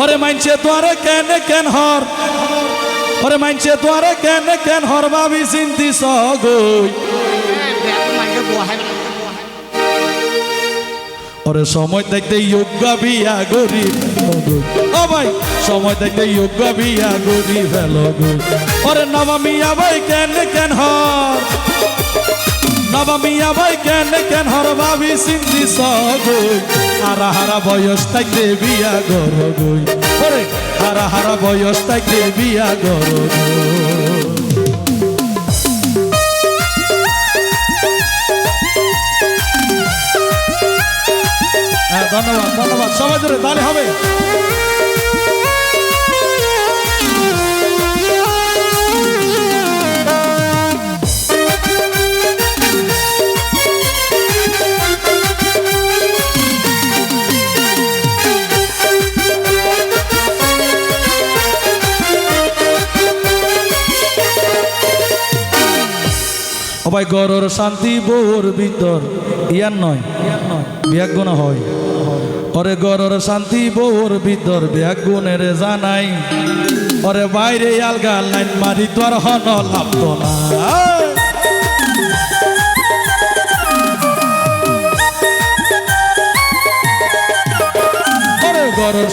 ওরে মানছে তোরে কেন কেন হর? ওরে মানছে তোরে কেন কেন হর ভাবি চিন্তি সগই। ওরে সময় দেখতে যোগ্য বিয়া গরি ও ভাই, সময় দেখতে যোগ্য বিয়া গরি ফেল ওরে নবমিয়া ভাই কেন কেন হর? নবমিয়া ভাই কেন কেন হর ভাবি চিন্তি সগই হারা হারা বয়স থাকতে বিয়া গর গই ওরে হারা হারা বয়স থাকতে বিয়া গর গই হ্যাঁ ধন্যবাদ ধন্যবাদ। সবাই ধরে তাহলে হবে। সবাই গরর শান্তি, বউর ভিতর ইয়ার নয়, বিয়াক গুণ হয়। ওরে গরর শান্তি, বউর ভিতর বিয়াক গুণের জানাই। ওরে বাইরে আলগা লাইন মারি, তোর হন লাভ না।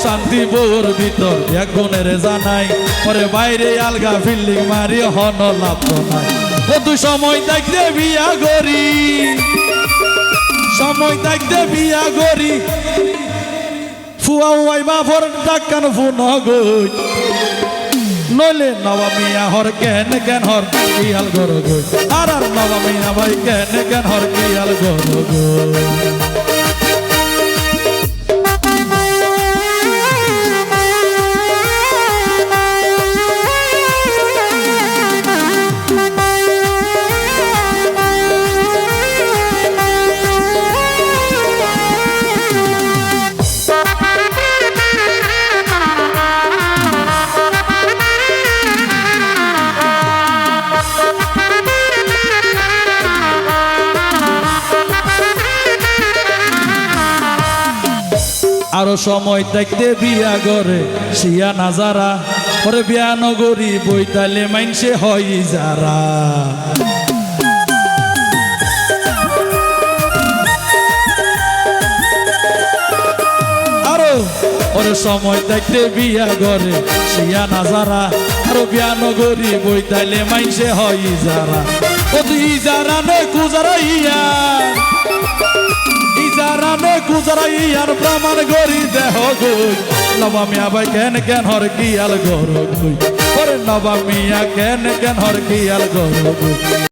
শান্তি, বউর ভিতর এক গুণের জানাই। ওরে বাইরে আলগা ফিল্ডিং মারি, হন লাভ নাই। তুই সময় দেখতে বিয়া গরি সময় দেখতে বিয়া গরি ফুয়া উয়াই বাফর ডাক্কান ফোন গই নইলে নবমিয়া হর কেন কেন হর কিয়াল গর গই আর আর নবমিয়া ভাই কেন কেন হর কিয়াল গর গই আরও সময় দেখতে বিয়া গরে শিয়া নাজারা ওরে বিয়া নগরী বইতালে মাইনসে হয় যারা। সময় দেখতে বিয়া গরে শিয়া নাজারা আরও বিয়া নগরী বইতালে মাইনসে হয় যারা। ও যারা নে কুজারা ইয়া আর প্রমাণ গরি দেহ গই। নবামিয়া ভাই কেন কেন হর কিয়াল গর গই। ওরে নবামিয়া কেন কেন হর গর গই।